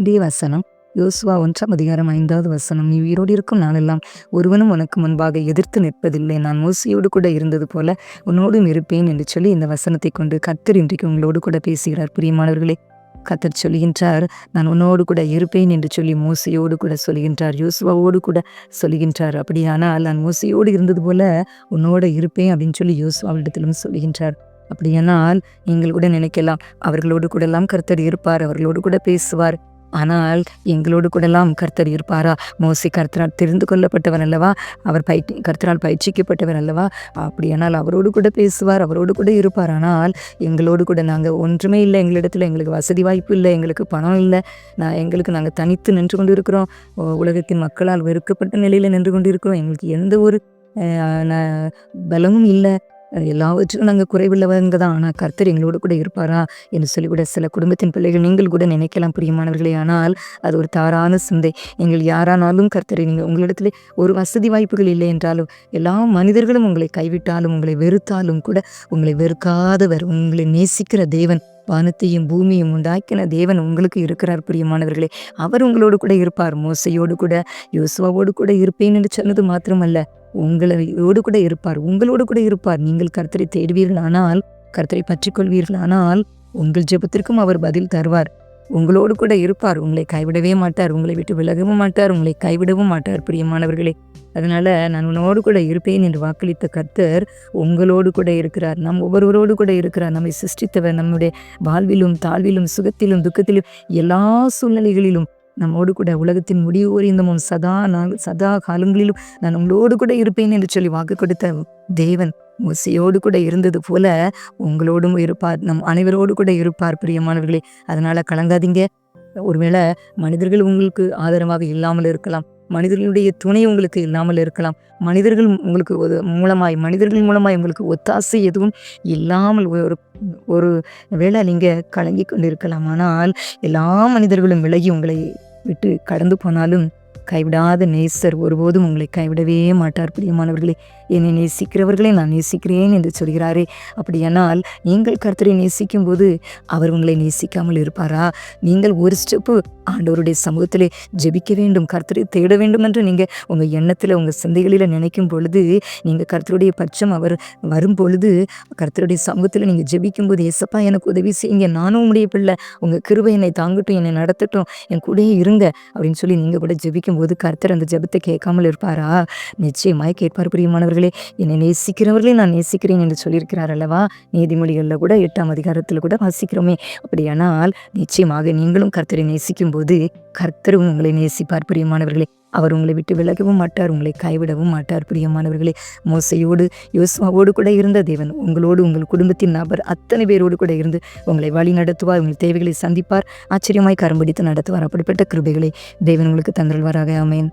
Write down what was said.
இதே வசனம் யோசுவா ஒன்றாம் அதிகாரம் ஐந்தாவது வசனம். நீ உயிரோடு இருக்கும் நாளெல்லாம் ஒருவனும் உனக்கு முன்பாக எதிர்த்து நிற்பதில்லை. நான் மோசியோடு கூட இருந்தது போல உன்னோடும் இருப்பேன் என்று சொல்லி இந்த வசனத்தை கொண்டு கத்தர் இன்றைக்கு உங்களோடு கூட பேசுகிறார். பிரியமானவர்களே கத்தர் சொல்கின்றார் நான் உன்னோடு கூட இருப்பேன் என்று சொல்லி மோசையோடு கூட சொல்கின்றார் யோசுவாவோடு கூட சொல்கின்றார் அப்படியானால் நான் மோசையோடு இருந்தது போல உன்னோட இருப்பேன் அப்படின்னு சொல்லி யோசுவாவிடத்திலும் சொல்கின்றார் அப்படியானால் நீங்கள் கூட நினைக்கலாம் அவர்களோடு கூட எல்லாம் கர்த்தர் இருப்பார் அவர்களோடு கூட பேசுவார். ஆனால் எங்களோடு கூடலாம் கர்த்தர் இருப்பாரா? மோசி கர்த்தரால் தெரிந்து கொள்ளப்பட்டவர் அல்லவா? அவர் பயிற்சி கர்த்தரால் பயிற்சிக்கப்பட்டவர் அல்லவா? அப்படியானால் அவரோடு கூட பேசுவார் அவரோடு கூட இருப்பார். ஆனால் எங்களோடு கூட நாங்கள் ஒன்றுமே இல்லை. எங்களிடத்தில் எங்களுக்கு வசதி வாய்ப்பு இல்லை. எங்களுக்கு பணம் இல்லை. நான் எங்களுக்கு நாங்கள் தனித்து நின்று கொண்டு இருக்கிறோம் உலகத்தின் மக்களால் வெறுக்கப்பட்ட நிலையில் நின்று கொண்டு இருக்கிறோம் எங்களுக்கு எந்த ஒரு பலமும் இல்லை. எல்லாவற்றிலும் நாங்கள் குறைவுள்ளவங்க தான். ஆனால் கர்த்தர் எங்களோடு கூட இருப்பாரா என்று சொல்லிவிட சில குடும்பத்தின் பிள்ளைகள் நீங்கள் கூட நினைக்கலாம் பிரியமானவர்களே. ஆனால் அது ஒரு தாரான சிந்தை. நீங்கள் யாரானாலும் கர்த்தரை நீங்கள் உங்களிடத்துல ஒரு வசதி வாய்ப்புகள் இல்லை என்றாலும் எல்லா மனிதர்களும் உங்களை கைவிட்டாலும் உங்களை வெறுத்தாலும் கூட உங்களை வெறுக்காதவர் உங்களை நேசிக்கிற தேவன் வானத்தையும் பூமியும் உண்டாக்கின தேவன் உங்களுக்கு இருக்கிறார் பிரியமானவர்களே. அவர் உங்களோடு கூட இருப்பார். மோசையோடு கூட யோசுவாவோடு கூட இருப்பேன் என்று சொன்னது மாத்திரமல்ல. உங்களோடு கூட இருப்பார். உங்களோடு கூட இருப்பார். நீங்கள் கர்த்தரை தேடுவீர்கள் ஆனால் கர்த்தரை பற்றி கொள்வீர்கள் ஆனால் உங்கள் ஜெபத்திற்கும் அவர் பதில் தருவார். உங்களோடு கூட இருப்பார் உங்களை கைவிடவே மாட்டார் உங்களை விட்டு விலகவும் மாட்டார் உங்களை கைவிடவும் மாட்டார் பிரியமானவர்களே. அதனால நான் உன்னோடு கூட இருப்பேன் என்று வாக்களித்த கர்த்தர் உங்களோடு கூட இருக்கிறார். நம் ஒவ்வொருவரோடு கூட இருக்கிறார். நம்மை சிருஷ்டித்தவர் நம்முடைய வாழ்விலும் தாழ்விலும் சுகத்திலும் துக்கத்திலும் எல்லா சூழ்நிலைகளிலும் நம்மோடு கூட உலகத்தின் முடிவு ஓரிந்தமும் சதா நான் சதா காலங்களிலும் நான் உங்களோடு கூட இருப்பேன் என்று சொல்லி வாக்கு கொடுத்த தேவன் மோசையோடு கூட இருந்தது போல உங்களோடும் இருப்பார். நம் அனைவரோடு கூட இருப்பார் பிரியமானவர்களே. அதனால கலங்காதீங்க. ஒருவேளை மனிதர்கள் உங்களுக்கு ஆதரவாக இல்லாமல் இருக்கலாம். மனிதர்களுடைய துணை உங்களுக்கு இல்லாமல் இருக்கலாம். மனிதர்கள் உங்களுக்கு மூலமாய் மனிதர்கள் மூலமாய் உங்களுக்கு ஒத்தாசை எதுவும் இல்லாமல் ஒரு ஒரு வேளை நீங்கள் கலங்கி கொண்டிருக்கலாம். ஆனால் எல்லா மனிதர்களும் விலகி உங்களை விட்டு கடந்து போனாலும் கைவிடாத நேசர் ஒருபோதும் உங்களை கைவிடவே மாட்டார். பிரியமானவர்களே என்னை நேசிக்கிறவர்களை நான் நேசிக்கிறேன் என்று சொல்கிறாரே. அப்படியானால் நீங்கள் கர்த்தரை நேசிக்கும் போது அவர் உங்களை நேசிக்காமல் இருப்பாரா? நீங்கள் ஒரு ஸ்டெப்பு ஆண்டவருடைய சமூகத்திலே ஜெபிக்க வேண்டும் கர்த்தரை தேட வேண்டும் என்று நீங்கள் உங்கள் எண்ணத்தில் உங்கள் சிந்தைகளில் நினைக்கும் பொழுது நீங்கள் கர்த்தருடைய பட்சம் அவர் வரும் பொழுது கர்த்தருடைய சமூகத்தில் நீங்கள் ஜெபிக்கும் போது எசப்பா எனக்கு உதவி செய்யுங்க. நானும் உங்களுடைய பிள்ளை. உங்கள் கிருபை என்னை தாங்கட்டும் என்னை நடத்தட்டும். என் கூடயே இருங்க. அப்படின்னு சொல்லி நீங்கள் கூட ஜெபிக்கும் போது கர்த்தர் அந்த ஜெபத்தை கேட்காமல் இருப்பாரா? நிச்சயமாய் கேட்பார் பிரியமானவர்களே. என்னை நேசிக்கிறவர்களே நான் நேசிக்கிறேன் என்று சொல்லியிருக்கிறார் அல்லவா? நீதிமொழிகளில் கூட எட்டாம் அதிகாரத்தில் கூட வாசிக்கிறோமே. அப்படியானால் நிச்சயமாக நீங்களும் கர்த்தரை நேசிக்கும் போது கர்த்தரும் உங்களை நேசிப்பார் பிரியமானவர்களே. அவர் உங்களை விட்டு விலகவும் மாட்டார் உங்களை கைவிடவும் மாட்டார். பிரியமானவர்களே மோசையோடு யோசுவாவோடு கூட இருந்த தேவன் உங்களோடு உங்கள் குடும்பத்தின் நபர் அத்தனை பேரோடு கூட இருந்து உங்களை வழி நடத்துவார் உங்கள் தேவைகளை சந்திப்பார் ஆச்சரியமாய் கரம்பிடித்து நடத்துவார். அப்படிப்பட்ட கிருபைகளை தேவன் உங்களுக்கு தந்தல்வாராக அமேன்